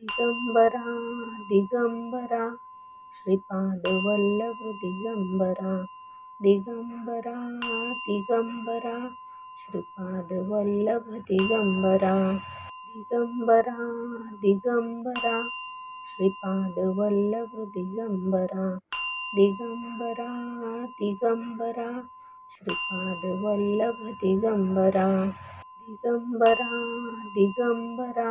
Digambara Digambara Shripad Vallabh Digambara Digambara Digambara Shripad Vallabh Digambara Digambara Digambara Shripad Vallabh Digambara Digambara Digambara Shripad Vallabh Digambara Digambara Digambara